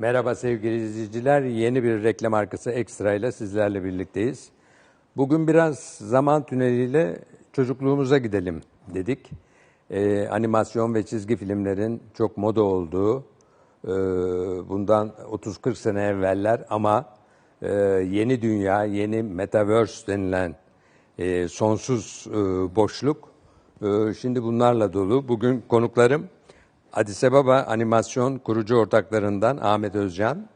Merhaba sevgili izleyiciler. Yeni bir reklam arkası Ekstra ile sizlerle birlikteyiz. Bugün biraz zaman tüneliyle çocukluğumuza gidelim dedik. Ee, animasyon ve çizgi filmlerin çok moda olduğu, e, bundan 30-40 sene evveller ama e, yeni dünya, yeni metaverse denilen e, sonsuz e, boşluk e, şimdi bunlarla dolu. Bugün konuklarım Addis Ababa Animasyon kurucu ortaklarından Ahmet Özcan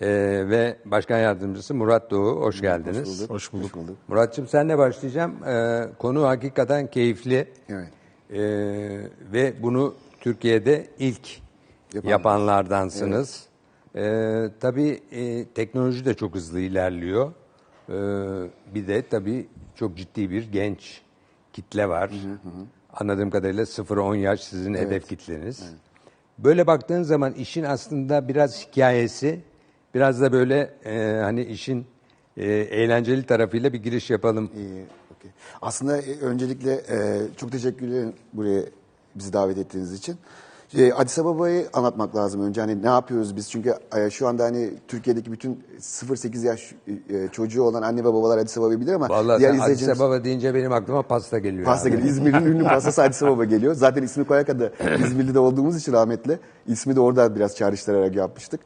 e, ve Başkan Yardımcısı Murat Doğu. Hoş geldiniz. Hoş bulduk. Muratçım senle başlayacağım. E, konu hakikaten keyifli Evet. E, ve bunu Türkiye'de ilk Yapan- yapanlardansınız. E, tabii e, teknoloji de çok hızlı ilerliyor. E, bir de tabii çok ciddi bir genç kitle var. Anladığım kadarıyla 0-10 yaş sizin hedef kitleniz. Böyle baktığın zaman işin aslında biraz hikayesi, biraz da böyle e, hani işin e, eğlenceli tarafıyla bir giriş yapalım. İyi, okey. Aslında e, öncelikle e, çok teşekkür ederim buraya bizi davet ettiğiniz için. E, Addis Ababa'yı anlatmak lazım önce. Hani ne yapıyoruz biz? Çünkü e, şu anda hani Türkiye'deki bütün 0-8 yaş e, çocuğu olan anne ve babalar Addis Ababa'yı bilir ama Vallahi diğer sen Addis Ababa deyince benim aklıma pasta geliyor. Pasta abi. geliyor. İzmir'in ünlü pastası Addis Ababa geliyor. Zaten ismi koyarken de İzmirli'de olduğumuz için rahmetli. ismi de orada biraz çağrıştırarak yapmıştık.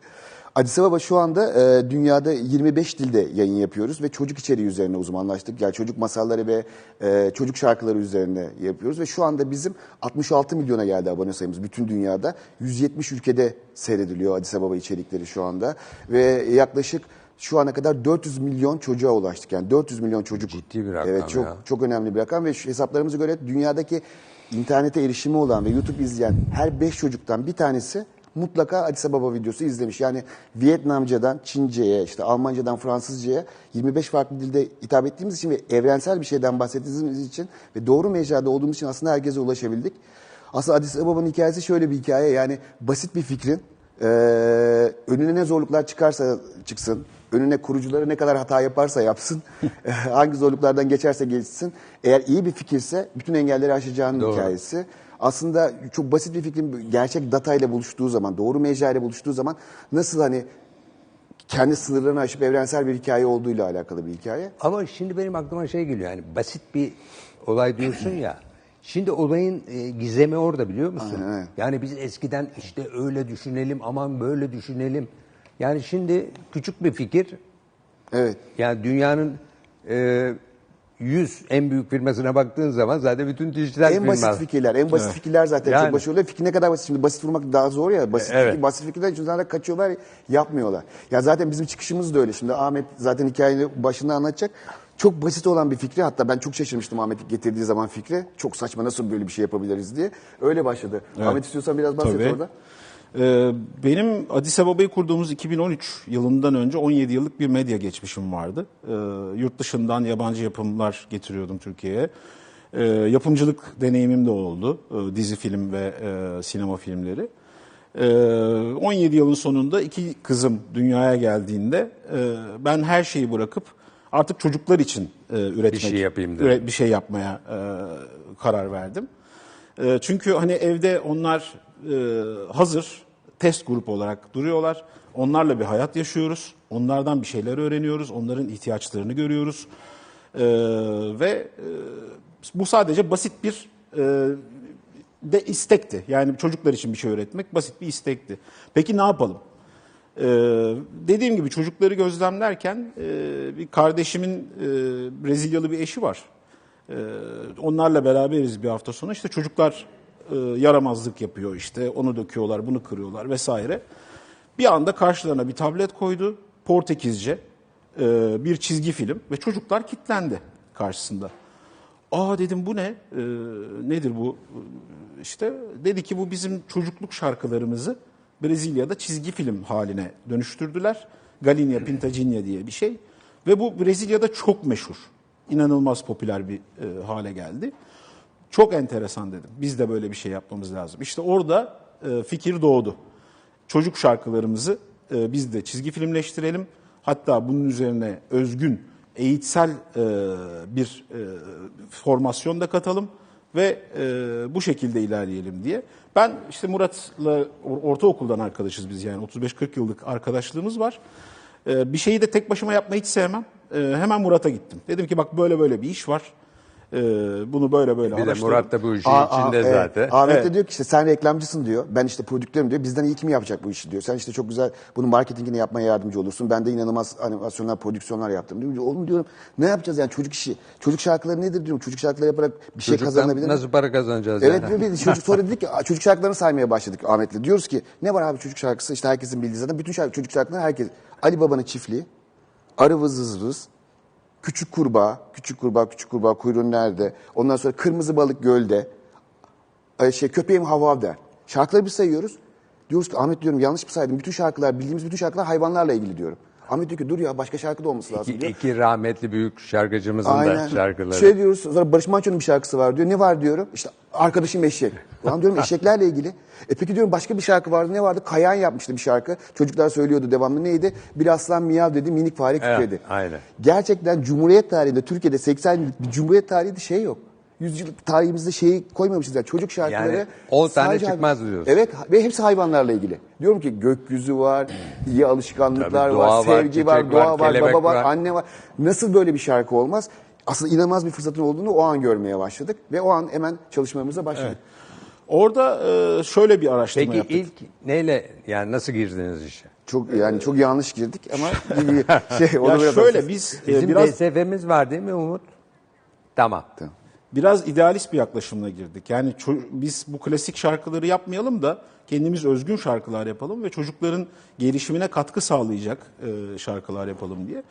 Addis Ababa şu anda e, dünyada 25 dilde yayın yapıyoruz ve çocuk içeriği üzerine uzmanlaştık. Yani çocuk masalları ve e, çocuk şarkıları üzerine yapıyoruz ve şu anda bizim 66 milyona geldi abone sayımız bütün dünyada. 170 ülkede seyrediliyor Addis Ababa içerikleri şu anda ve yaklaşık şu ana kadar 400 milyon çocuğa ulaştık. Yani 400 milyon çocuk. Ciddi bir rakam Evet çok ya. çok önemli bir rakam ve şu hesaplarımıza göre dünyadaki internete erişimi olan ve YouTube izleyen her 5 çocuktan bir tanesi mutlaka Addis Ababa videosu izlemiş. Yani Vietnamcadan Çince'ye, işte Almancadan Fransızca'ya 25 farklı dilde hitap ettiğimiz için ve evrensel bir şeyden bahsettiğimiz için ve doğru mecrada olduğumuz için aslında herkese ulaşabildik. Aslında Addis Ababa'nın hikayesi şöyle bir hikaye. Yani basit bir fikrin ee, önüne ne zorluklar çıkarsa çıksın, önüne kurucuları ne kadar hata yaparsa yapsın, e, hangi zorluklardan geçerse geçsin, eğer iyi bir fikirse bütün engelleri aşacağının Doğru. hikayesi. Aslında çok basit bir fikrin gerçek datayla buluştuğu zaman, doğru mecrayla buluştuğu zaman nasıl hani kendi sınırlarını aşıp evrensel bir hikaye olduğuyla alakalı bir hikaye. Ama şimdi benim aklıma şey geliyor yani basit bir olay diyorsun ya. Şimdi olayın e, gizemi orada biliyor musun? Aynen. Yani biz eskiden işte öyle düşünelim aman böyle düşünelim. Yani şimdi küçük bir fikir Evet. yani dünyanın e, 100 en büyük firmasına baktığın zaman zaten bütün dijital En basit fikirler, en basit fikirler zaten Yani. çok başarılı. Fikir ne kadar basit. Şimdi basit vurmak daha zor ya. Basit, Evet. fikir, basit fikirler insanlar kaçıyorlar, yapmıyorlar. Ya zaten bizim çıkışımız da öyle. Şimdi Ahmet zaten hikayeyi başında anlatacak. Çok basit olan bir fikri hatta ben çok şaşırmıştım Ahmet getirdiği zaman fikri. Çok saçma nasıl böyle bir şey yapabiliriz diye. Öyle başladı. Ahmet istiyorsan biraz bahset Tabii. orada. Ee, benim Addis Ababa'yı kurduğumuz 2013 yılından önce 17 yıllık bir medya geçmişim vardı. Ee, yurt dışından yabancı yapımlar getiriyordum Türkiye'ye. Ee, yapımcılık deneyimim de oldu. Ee, dizi, film ve e, sinema filmleri. Ee, 17 yılın sonunda iki kızım dünyaya geldiğinde e, ben her şeyi bırakıp artık çocuklar için e, üretmek, şey yapayım bir şey yapmaya e, karar verdim. E, çünkü hani evde onlar e, hazır test grup olarak duruyorlar. Onlarla bir hayat yaşıyoruz. Onlardan bir şeyler öğreniyoruz. Onların ihtiyaçlarını görüyoruz. E, ve e, bu sadece basit bir e, de istekti. Yani çocuklar için bir şey öğretmek basit bir istekti. Peki ne yapalım? Ee, dediğim gibi çocukları gözlemlerken e, bir kardeşimin e, Brezilyalı bir eşi var. Ee, onlarla beraberiz bir hafta sonra. İşte çocuklar e, yaramazlık yapıyor işte onu döküyorlar, bunu kırıyorlar vesaire. Bir anda karşılarına bir tablet koydu, Portekizce e, bir çizgi film ve çocuklar kilitlendi karşısında. Aa dedim bu ne? Ee, nedir bu? İşte dedi ki bu bizim çocukluk şarkılarımızı Brezilya'da çizgi film haline dönüştürdüler. Galinha Pintaginha diye bir şey. Ve bu Brezilya'da çok meşhur. İnanılmaz popüler bir e, hale geldi. Çok enteresan dedim. Biz de böyle bir şey yapmamız lazım. İşte orada e, fikir doğdu. Çocuk şarkılarımızı e, biz de çizgi filmleştirelim. Hatta bunun üzerine özgün eğitsel e, bir e, formasyon da katalım ve e, bu şekilde ilerleyelim diye. Ben işte Murat'la or- ortaokuldan arkadaşız biz yani 35-40 yıllık arkadaşlığımız var. E, bir şeyi de tek başıma yapmayı hiç sevmem. E, hemen Murat'a gittim. Dedim ki bak böyle böyle bir iş var. E, bunu böyle böyle Bir de. Murat da bu işin Aa, içinde evet. zaten. Ahmet Evet. de diyor ki işte sen reklamcısın diyor. Ben işte prodüktörüm diyor. Bizden iyi kim yapacak bu işi diyor. Sen işte çok güzel bunun marketingini yapmaya yardımcı olursun. Ben de inanılmaz animasyonlar, prodüksiyonlar yaptım diyor. Oğlum diyorum ne yapacağız yani çocuk işi. Çocuk şarkıları nedir diyorum. Çocuk şarkıları yaparak bir şey Çocuktan kazanabilir miyim? nasıl para kazanacağız Evet yani? bir çocuk sonra dedik ki "Aa, çocuk şarkılarını saymaya başladık Ahmet'le. Diyoruz ki ne var abi çocuk şarkısı işte herkesin bildiği zaten bütün şarkı, çocuk şarkıları herkes. Ali Baba'nın çiftliği, Arı Vız Vız Vız, Küçük Kurbağa, Küçük Kurbağa, Küçük Kurbağa kuyruğun nerede? Ondan sonra Kırmızı Balık Gölde, Ay şey Köpeğim Hav Hav der. Şarkıları bir sayıyoruz. Diyoruz ki Ahmet diyorum yanlış mı saydım? Bütün şarkılar, bildiğimiz bütün şarkılar hayvanlarla ilgili diyorum. Ahmet diyor ki dur ya başka şarkı da olması lazım diyor. iki rahmetli büyük şarkıcımızın da şarkıları. Şey diyoruz sonra Barış Manço'nun bir şarkısı var diyor. Ne var diyorum. İşte arkadaşım eşek. Ulan diyorum eşeklerle ilgili. E peki diyorum başka bir şarkı vardı. Ne vardı? Kayan yapmıştı bir şarkı. Çocuklar söylüyordu devamlı neydi? Bir aslan miyav dedi minik fare kükredi. Evet, aynen. Gerçekten Cumhuriyet tarihinde Türkiye'de 80 yıllık bir Cumhuriyet tarihinde şey yok. Yüzyıllık tarihimizde şeyi koymamışız yani çocuk şarkıları. Yani on tane sadece çıkmaz diyorsun. Evet ve hepsi hayvanlarla ilgili. Diyorum ki gökyüzü var, iyi alışkanlıklar Tabii, var, var, sevgi var, doğa var, var, baba var, var. anne var. Nasıl böyle bir şarkı olmaz? Aslında inanılmaz bir fırsatın olduğunu o an görmeye başladık ve o an hemen çalışmalarımıza başladık. Orada e, şöyle bir araştırma Peki yaptık. ilk neyle yani nasıl girdiniz işe? Çok yani çok yanlış girdik ama şey onu Ya biraz şöyle biz e, Bizim biraz DSF'miz var değil mi Umut? Tamam. Biraz idealist bir yaklaşımla girdik. Yani ço- biz bu klasik şarkıları yapmayalım da kendimiz özgün şarkılar yapalım ve çocukların gelişimine katkı sağlayacak e, şarkılar yapalım diye.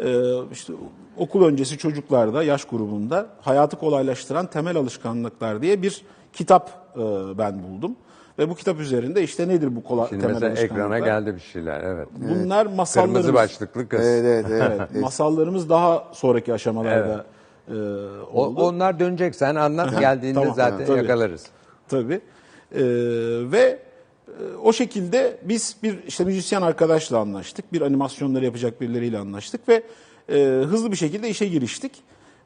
E, işte okul öncesi çocuklarda, yaş grubunda hayatı kolaylaştıran temel alışkanlıklar diye bir kitap e, ben buldum. Ve bu kitap üzerinde işte nedir bu kola, Şimdi temel mesela alışkanlıklar? ekrana geldi bir şeyler evet. Bunlar masallarımız. Kırmızı başlıklı kız. Evet evet evet. Evet, masallarımız daha sonraki aşamalarda e, O- oldu. onlar dönecek sen anlat geldiğinde Tamam, zaten tabii. yakalarız. Tabii. Ee, ve e, o şekilde biz bir işte müzisyen arkadaşla anlaştık. Bir animasyonları yapacak birileriyle anlaştık ve e, hızlı bir şekilde işe giriştik.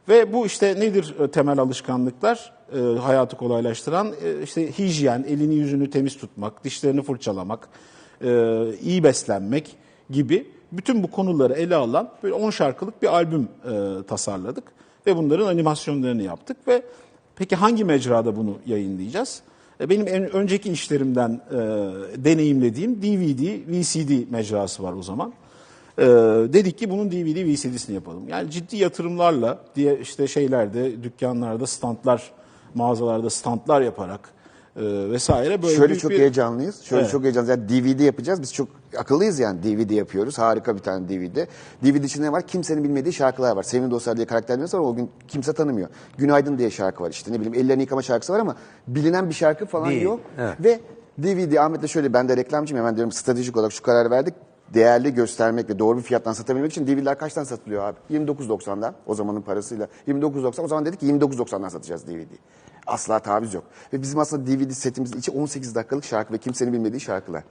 Ve bu işte nedir e, temel alışkanlıklar e, hayatı kolaylaştıran? E, işte hijyen, elini yüzünü temiz tutmak, dişlerini fırçalamak, e, iyi beslenmek gibi bütün bu konuları ele alan böyle 10 şarkılık bir albüm e, tasarladık. Ve bunların animasyonlarını yaptık ve Peki hangi mecrada bunu yayınlayacağız? E, Benim en önceki işlerimden e, deneyimlediğim DVD, VCD mecrası var o zaman. E, dedik ki bunun DVD, VCD'sini yapalım. Yani ciddi yatırımlarla diye işte şeylerde, dükkanlarda, standlar, mağazalarda standlar yaparak e, vesaire böyle Şöyle çok bir- heyecanlıyız. Şöyle Evet. çok heyecanlıyız. Yani DVD yapacağız. Biz çok akıllıyız yani. DVD yapıyoruz. Harika bir tane DVD. DVD içinde ne var? Kimsenin bilmediği şarkılar var. Sevimli Dostlar diye karakterlerimiz var ama o gün kimse tanımıyor. Günaydın diye şarkı var işte. Ne bileyim ellerini yıkama şarkısı var ama bilinen bir şarkı falan Değil. yok. Evet. Ve DVD Ahmet'le şöyle ben de reklamcıyım. Hemen diyorum stratejik olarak şu kararı verdik. Değerli göstermek ve doğru bir fiyattan satabilmek için DVD'ler kaçtan satılıyor abi? 29.90'dan o zamanın parasıyla. 29.90 o zaman dedik ki 29.90'dan satacağız DVD. Asla taviz yok. Ve bizim aslında DVD setimizin içi 18 dakikalık şarkı ve kimsenin bilmediği şarkılar.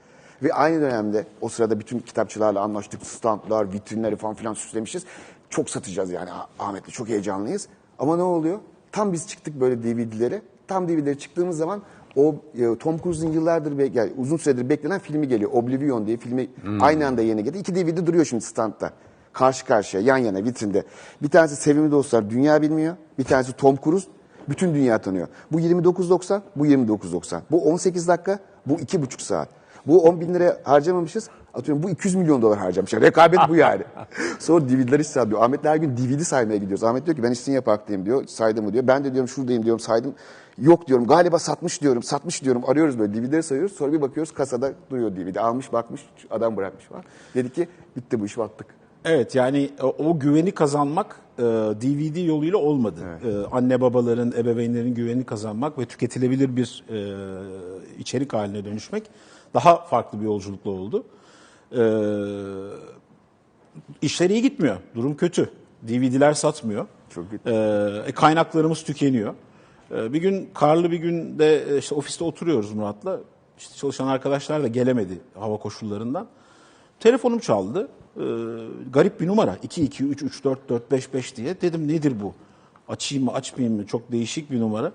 Ve aynı dönemde o sırada bütün kitapçılarla anlaştık. Standlar, vitrinleri falan filan süslemişiz. Çok satacağız yani Ah- Ahmet'le çok heyecanlıyız. Ama ne oluyor? Tam biz çıktık böyle DVD'lere. Tam DVD'lere çıktığımız zaman o e, Tom Cruise'un yıllardır yani uzun süredir beklenen filmi geliyor. Oblivion diye filmi aynı anda yeni geldi. İki DVD duruyor şimdi standta. Karşı karşıya, yan yana, vitrinde. Bir tanesi Sevimli Dostlar, dünya bilmiyor. Bir tanesi Tom Cruise, bütün dünya tanıyor. Bu 29.90, bu 29.90. Bu 18 dakika, bu 2,5 saat. Bu 10 bin lira harcamamışız. Atıyorum bu 200 milyon dolar harcamışlar. Rekabet bu yani. Sonra DVD'ler hesabı Ahmet'le her gün DVD saymaya gidiyoruz. Ahmet diyor ki ben İstinye Park'tayım diyor. Saydım mı diyor. Ben de diyorum şuradayım diyorum saydım. Yok diyorum galiba satmış diyorum. Satmış diyorum. Arıyoruz böyle DVD'leri sayıyoruz. Sonra bir bakıyoruz kasada duruyor DVD. Almış bakmış adam bırakmış falan. Dedik ki bitti bu iş battık. Evet yani o güveni kazanmak e, DVD yoluyla olmadı. E, anne babaların, ebeveynlerin güvenini kazanmak ve tüketilebilir bir e, içerik haline dönüşmek daha farklı bir yolculukla oldu. E, işler iyi gitmiyor. Durum kötü. DVD'ler satmıyor. Çok kötü. E, e, kaynaklarımız tükeniyor. E, bir gün karlı bir günde e, işte ofiste oturuyoruz Murat'la. İşte çalışan arkadaşlar da gelemedi hava koşullarından. Telefonum çaldı. Ee, garip bir numara. 2 2 3 3 4 4 5 5 diye. Dedim nedir bu? Açayım mı, açmayayım mı? Çok değişik bir numara.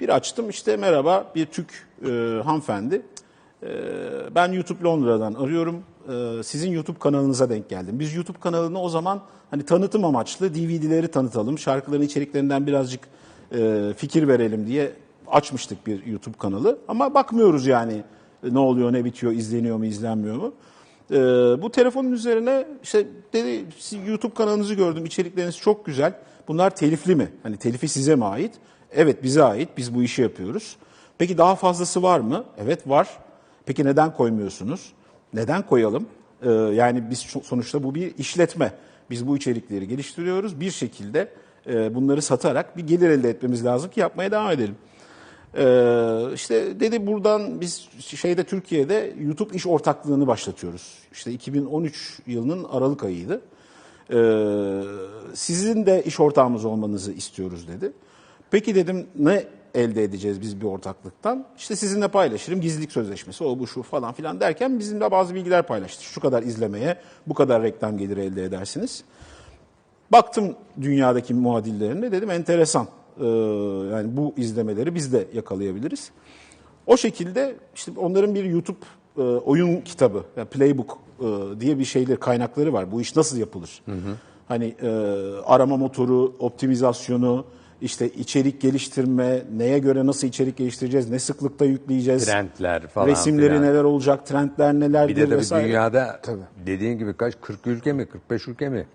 Bir açtım işte merhaba bir Türk e, hanımefendi. E, ben YouTube Londra'dan arıyorum. E, sizin YouTube kanalınıza denk geldim. Biz YouTube kanalını o zaman hani tanıtım amaçlı DVD'leri tanıtalım, şarkıların içeriklerinden birazcık e, fikir verelim diye açmıştık bir YouTube kanalı. Ama bakmıyoruz yani e, ne oluyor, ne bitiyor, izleniyor mu, izlenmiyor mu. Ee, bu telefonun üzerine işte dedi "Siz YouTube kanalınızı gördüm, içerikleriniz çok güzel. Bunlar telifli mi? Hani telifi size mi ait? Evet bize ait, biz bu işi yapıyoruz. Peki daha fazlası var mı? Evet var. Peki neden koymuyorsunuz? Neden koyalım? Ee, yani biz so- sonuçta bu bir işletme. Biz bu içerikleri geliştiriyoruz. Bir şekilde e, bunları satarak bir gelir elde etmemiz lazım ki yapmaya devam edelim. Ee, işte dedi buradan biz şeyde Türkiye'de YouTube iş ortaklığını başlatıyoruz. İşte 2013 yılının Aralık ayıydı. Ee, sizin de iş ortağımız olmanızı istiyoruz dedi. Peki dedim ne elde edeceğiz biz bir ortaklıktan? İşte sizinle paylaşırım gizlilik sözleşmesi o bu şu falan filan derken bizimle bazı bilgiler paylaştı. Şu kadar izlemeye bu kadar reklam geliri elde edersiniz. Baktım dünyadaki muadillerine dedim enteresan. Ee, yani bu izlemeleri biz de yakalayabiliriz. O şekilde işte onların bir YouTube e, oyun kitabı, yani playbook e, diye bir şeyleri kaynakları var. Bu iş nasıl yapılır? Hani e, arama motoru, optimizasyonu, işte içerik geliştirme, neye göre nasıl içerik geliştireceğiz, ne sıklıkta yükleyeceğiz, Trendler falan resimleri filan. neler olacak, trendler nelerdir Bir de tabii vesaire. dünyada dediğin gibi kaç 40 ülke mi 45 ülke mi?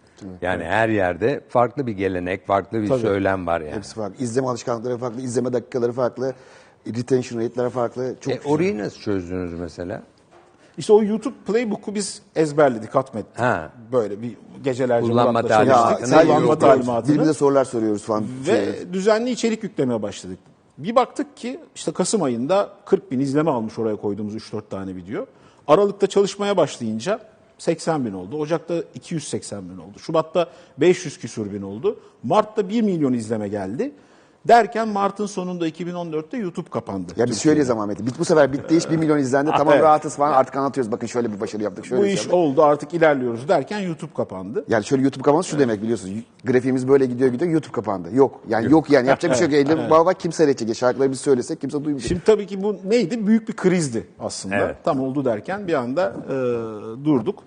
Yani her yerde farklı bir gelenek, farklı bir Tabii. söylem var yani. Hepsi farklı. İzleme alışkanlıkları farklı, izleme dakikaları farklı, retention rate'leri farklı. Çok E, orayı nasıl çözdünüz mesela? İşte o YouTube Playbook'u biz ezberledik, hatmettik. Ha. Böyle bir gecelerce Kullanma talimatını ya Kullanma talimatını. Birbirimize sorular soruyoruz falan. Şey, Ve düzenli içerik yüklemeye başladık. Bir baktık ki işte Kasım ayında 40 bin izleme almış oraya koyduğumuz 3-4 tane video. Aralıkta çalışmaya başlayınca 80 bin oldu. Ocak'ta 280 bin oldu. Şubat'ta 500 küsur bin oldu. Mart'ta 1 milyon izleme geldi. Derken Mart'ın sonunda 2014'te YouTube kapandı. Ya biz şöyle zaman Mete. Bit bu sefer bitti iş 1 milyon izlendi. Tamam evet. rahatız falan artık anlatıyoruz. Bakın şöyle bir başarı yaptık. Şöyle Bu bir şey iş yaptık. oldu artık ilerliyoruz derken YouTube kapandı. Yani şöyle YouTube kapanması şu demek biliyorsunuz. Grafiğimiz böyle gidiyor gidiyor YouTube kapandı. Yok. Yani yok, yani yapacak bir şey yok. Elde baba bak kim seyredecek. Şarkıları biz söylesek kimse duymayacak. Şimdi tabii ki bu neydi? Büyük bir krizdi aslında. Evet. Tam oldu derken bir anda e, durduk.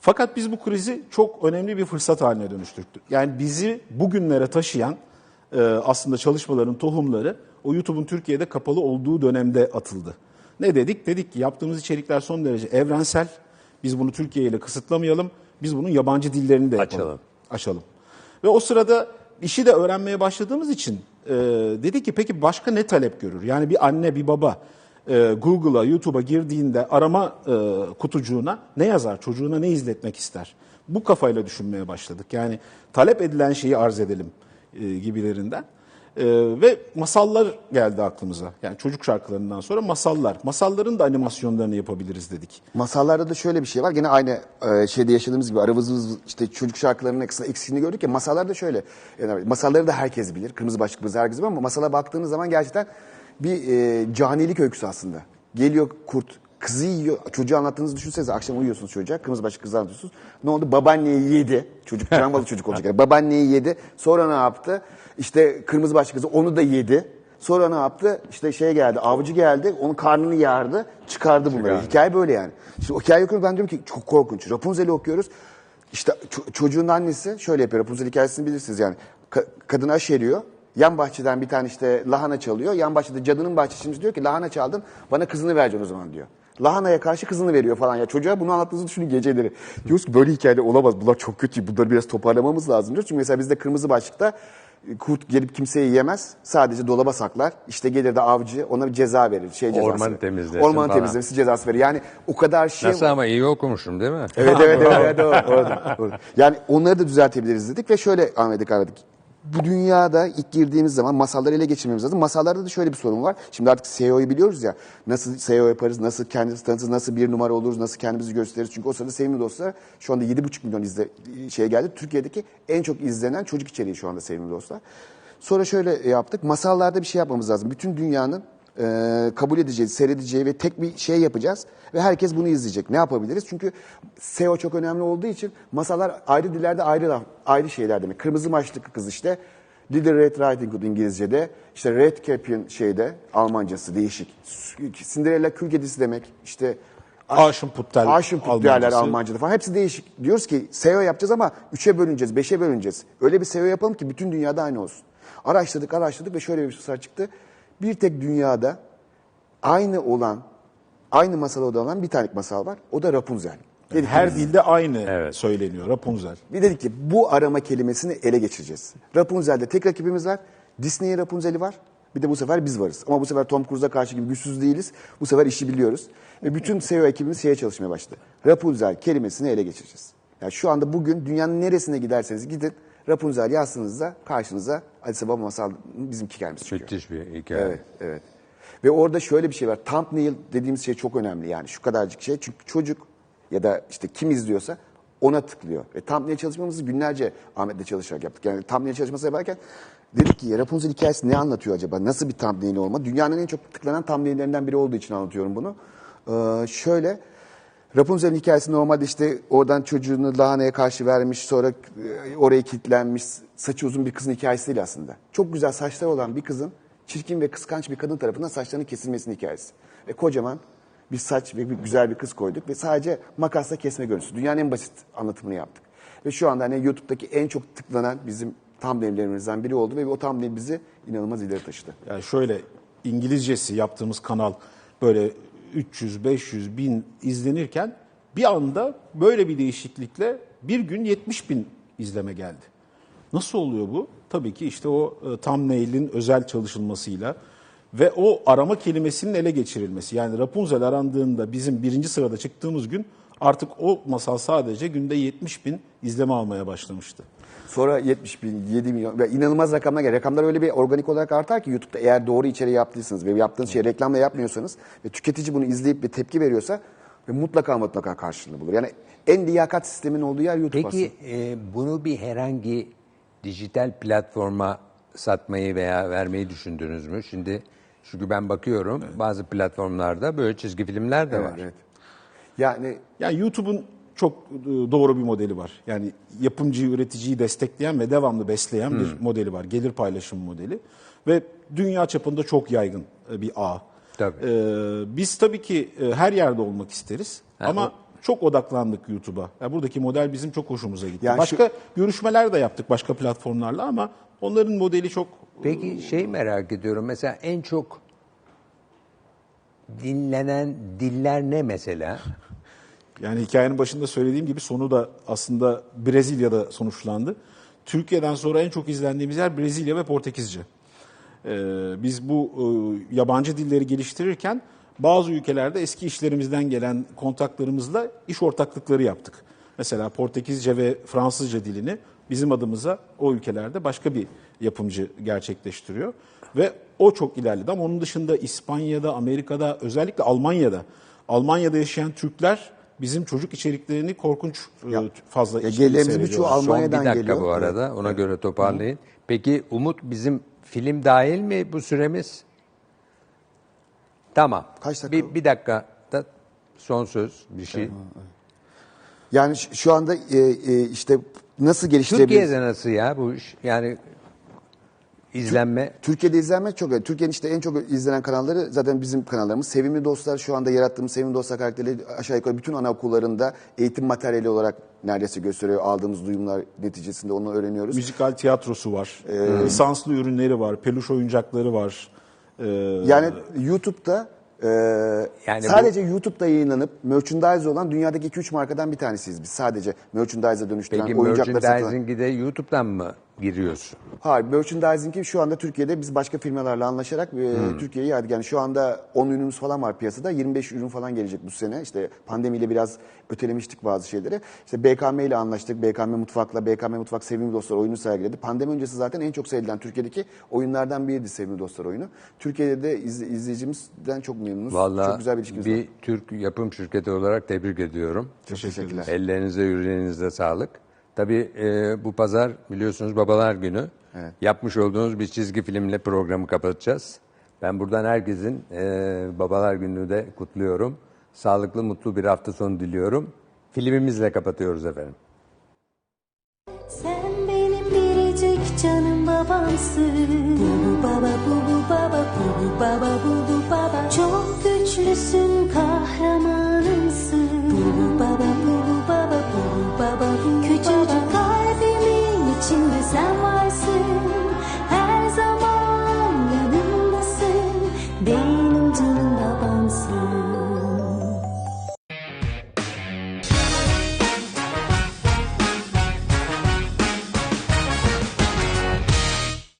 Fakat biz bu krizi çok önemli bir fırsat haline dönüştürdük. Yani bizi bugünlere taşıyan e, aslında çalışmaların tohumları o YouTube'un Türkiye'de kapalı olduğu dönemde atıldı. Ne dedik? Dedik ki yaptığımız içerikler son derece evrensel. Biz bunu Türkiye ile kısıtlamayalım. Biz bunun yabancı dillerini de yapalım. Açalım. Açalım. Ve o sırada işi de öğrenmeye başladığımız için e, dedi ki peki başka ne talep görür? Yani bir anne bir baba e, Google'a, YouTube'a girdiğinde arama e, kutucuğuna ne yazar? Çocuğuna ne izletmek ister? Bu kafayla düşünmeye başladık. Yani talep edilen şeyi arz edelim e, gibilerinden. E, ve masallar geldi aklımıza. Yani çocuk şarkılarından sonra masallar. Masalların da animasyonlarını yapabiliriz dedik. Masallarda da şöyle bir şey var. Gene aynı e, şeyde yaşadığımız gibi aravız vız vız, işte çocuk şarkılarının ekstra eksiğini gördük ya masallarda şöyle. Yani masalları da herkes bilir. Kırmızı başlık kız herkes bilir ama masala baktığınız zaman gerçekten bir e, canilik öyküsü aslında. Geliyor kurt kızı yiyor. Çocuğu anlattığınızı düşünsenize. Akşam uyuyorsunuz çocuğa. Kırmızı başlık kızı anlatıyorsunuz. Ne oldu? Babaanneyi yedi. Çocuk travmalı çocuk olacak. Yani babaanneyi yedi. Sonra ne yaptı? İşte kırmızı başlık kızı onu da yedi. Sonra ne yaptı? İşte şey geldi, avcı geldi, onun karnını yardı, çıkardı bunları. Hikaye böyle yani. İşte o hikaye okuyorum ben diyorum ki çok korkunç. Rapunzel'i okuyoruz. İşte ço- çocuğun annesi şöyle yapıyor. Rapunzel hikayesini bilirsiniz yani. Ka- kadını aşeriyor. Yan bahçeden bir tane işte lahana çalıyor. Yan bahçede cadının bahçesinde diyor ki lahana çaldın bana kızını vereceksin o zaman diyor. Lahanaya karşı kızını veriyor falan ya. Çocuğa bunu anlattığınızı düşünün geceleri. Diyoruz ki böyle hikayeler olamaz. Bunlar çok kötü. Bunları biraz toparlamamız lazım diyoruz. Çünkü mesela bizde kırmızı başlıkta e, kurt gelip kimseyi yemez. Sadece dolaba saklar. İşte gelir de avcı ona bir ceza verir. Şey cezası Ormanı verir. temizlesin Ormanı falan. temizlemesi cezası verir. Yani o kadar şey Nasıl ama iyi okumuşum değil mi? Evet evet evet, evet doğru, doğru, doğru. Yani onları da düzeltebiliriz dedik ve şöyle Ahmet'e verdik. Bu dünyada ilk girdiğimiz zaman masalları ele geçirmemiz lazım. Masallarda da şöyle bir sorun var. Şimdi artık SEO'yu biliyoruz ya. Nasıl SEO yaparız, nasıl kendimizi tanıtırız, nasıl bir numara oluruz, nasıl kendimizi gösteririz. Çünkü o sırada Sevimli Dostlar şu anda 7,5 milyon izle, şey geldi. Türkiye'deki en çok izlenen çocuk içeriği şu anda Sevimli Dostlar. Sonra şöyle yaptık. Masallarda bir şey yapmamız lazım. Bütün dünyanın e, kabul edeceği, seyredeceği ve tek bir şey yapacağız ve herkes bunu izleyecek. Ne yapabiliriz? Çünkü SEO çok önemli olduğu için masallar ayrı dillerde ayrı ayrı şeyler demek. Kırmızı başlıklı kız işte Little Red Riding Hood İngilizce'de, işte Red Cap'in şeyde Almancası değişik. Cinderella kül kedisi demek. İşte Aşenputteller Almancası. Almanca'da falan hepsi değişik. Diyoruz ki SEO yapacağız ama 3'e bölüneceğiz, 5'e bölüneceğiz. Öyle bir SEO yapalım ki bütün dünyada aynı olsun. Araştırdık, araştırdık ve şöyle bir sonuç çıktı. Bir tek dünyada aynı olan, aynı masal olan bir tane masal var. O da Rapunzel. Dedik ki Her biz- dilde aynı Evet. söyleniyor Rapunzel. bir dedik ki bu arama kelimesini ele geçireceğiz. Rapunzel'de tek rakibimiz var. Disney'in Rapunzel'i var. Bir de bu sefer biz varız. Ama bu sefer Tom Cruise'a karşı gibi güçsüz değiliz. Bu sefer işi biliyoruz. Ve bütün SEO ekibimiz şeye çalışmaya başladı. Rapunzel kelimesini ele geçireceğiz. Yani şu anda bugün dünyanın neresine giderseniz gidin Rapunzel yazsınızda karşınıza Alice Baba Masal bizim hikayemiz çıkıyor. Müthiş bir hikaye. Evet, evet. Ve orada şöyle bir şey var. Thumbnail dediğimiz şey çok önemli yani şu kadarcık şey. Çünkü çocuk ya da işte kim izliyorsa ona tıklıyor. Ve thumbnail çalışmamızı günlerce Ahmet'le çalışarak yaptık. Yani thumbnail çalışması yaparken dedik ki Rapunzel hikayesi ne anlatıyor acaba? Nasıl bir thumbnail olma? Dünyanın en çok tıklanan thumbnaillerinden biri olduğu için anlatıyorum bunu. Ee, şöyle Rapunzel'in hikayesi normalde işte oradan çocuğunu lahanaya karşı vermiş, sonra e, oraya kilitlenmiş, saçı uzun bir kızın hikayesi değil aslında. Çok güzel saçları olan bir kızın çirkin ve kıskanç bir kadın tarafından saçlarının kesilmesinin hikayesi. Ve kocaman bir saç ve bir güzel bir kız koyduk ve sadece makasla kesme görüntüsü. Dünyanın en basit anlatımını yaptık. Ve şu anda hani YouTube'daki en çok tıklanan bizim thumbnail'lerimizden biri oldu ve o thumbnail bizi inanılmaz ileri taşıdı. Yani şöyle İngilizcesi yaptığımız kanal böyle 300, 500 bin izlenirken bir anda böyle bir değişiklikle bir gün 70 bin izleme geldi. Nasıl oluyor bu? Tabii ki işte o e, thumbnail'in özel çalışılmasıyla ve o arama kelimesinin ele geçirilmesi. Yani Rapunzel arandığında bizim birinci sırada çıktığımız gün artık o masal sadece günde 70 bin izleme almaya başlamıştı. Sonra 70 bin, 7 milyon ve inanılmaz rakamlar geliyor. Rakamlar öyle bir organik olarak artar ki YouTube'da eğer doğru içeriği yaptıysanız ve yaptığınız şeyi reklamla yapmıyorsanız ve tüketici bunu izleyip bir tepki veriyorsa ve mutlaka mutlaka karşılığını bulur. Yani en liyakat sistemin olduğu yer YouTube Peki e, bunu bir herhangi dijital platforma satmayı veya vermeyi düşündünüz mü? Şimdi çünkü ben bakıyorum bazı platformlarda böyle çizgi filmler de aslında. var. Evet, evet. Yani Yani YouTube'un çok e, doğru bir modeli var. Yani yapımcıyı, üreticiyi destekleyen ve devamlı besleyen bir modeli var. Gelir paylaşım modeli. Ve dünya çapında çok yaygın e, bir ağ. Tabii. Ee, biz tabii ki e, her yerde olmak isteriz. ama çok odaklandık YouTube'a. Yani buradaki model bizim çok hoşumuza gitti. Yani şu- başka görüşmeler de yaptık başka platformlarla ama onların modeli çok Peki şey merak ediyorum. Mesela en çok dinlenen diller ne mesela? Yani hikayenin başında söylediğim gibi sonu da aslında Brezilya'da sonuçlandı. Türkiye'den sonra en çok izlendiğimiz yer Brezilya ve Portekizce. Ee, biz bu e, yabancı dilleri geliştirirken bazı ülkelerde eski işlerimizden gelen kontaklarımızla iş ortaklıkları yaptık. Mesela Portekizce ve Fransızca dilini bizim adımıza o ülkelerde başka bir yapımcı gerçekleştiriyor. Ve o çok ilerledi ama onun dışında İspanya'da, Amerika'da, özellikle Almanya'da, Almanya'da yaşayan Türkler bizim çocuk içeriklerini korkunç e, fazla Ya gelirlerimiz birçoğu seyrediyorlar. Son bir Almanya'dan dakika geliyor. bu arada. Ona göre toparlayın. Peki Umut bizim film dahil mi bu süremiz? Tamam. Kaç dakika? Bir, bir dakika da son söz bir şey. yani şu- şu anda e, e, işte nasıl geliştirebiliriz? Türkiye'de nasıl ya bu iş? Yani izlenme Türkiye'de izlenme çok önemli. Türkiye'nin işte en çok izlenen kanalları zaten bizim kanallarımız. Sevimli Dostlar şu anda yarattığımız Sevimli Dostlar karakterleri aşağı yukarı bütün anaokullarında eğitim materyali olarak neredeyse gösteriyor. Aldığımız duyumlar neticesinde onu öğreniyoruz. Müzikal tiyatrosu var, Ee, lisanslı ürünleri var, peluş oyuncakları var. Ee, Yani YouTube'da e, Yani sadece YouTube'da yayınlanıp merchandise olan dünyadaki 2-3 markadan bir tanesiyiz biz. Sadece merchandise'a dönüştüren peki oyuncakları satılan. merchandising'i de YouTube'dan mı giriyorsun? Hayır, merchandising'i şu anda Türkiye'de biz başka firmalarla anlaşarak e, Türkiye'ye yani, yani şu anda 10 ürünümüz falan var piyasada. 25 ürün falan gelecek bu sene. İşte pandemiyle biraz ötelemiştik bazı şeyleri. İşte BKM ile anlaştık. BKM Mutfak'la BKM Mutfak Sevimli Dostlar oyunu sergiledi. Pandemi öncesi zaten en çok sevilen Türkiye'deki oyunlardan biriydi Sevimli Dostlar oyunu. Türkiye'de de iz, izleyicimizden çok memnunuz. Vallahi çok güzel bir ilişkimiz bir var. Türk yapım şirketi olarak tebrik ediyorum. Teşekkürler. Ellerinize, yüreğinize sağlık. Tabii e, bu pazar biliyorsunuz Babalar Günü. Evet. Yapmış olduğunuz bir çizgi filmle programı kapatacağız. Ben buradan herkesin e, Babalar Günü'nü de kutluyorum. Sağlıklı, mutlu bir hafta sonu diliyorum. Filmimizle kapatıyoruz efendim. Sen benim biricik canım babamsın Bubu baba bubu baba bubu baba bubu baba Çok güçlüsün kahraman baba Küçücük kalbimin içinde sen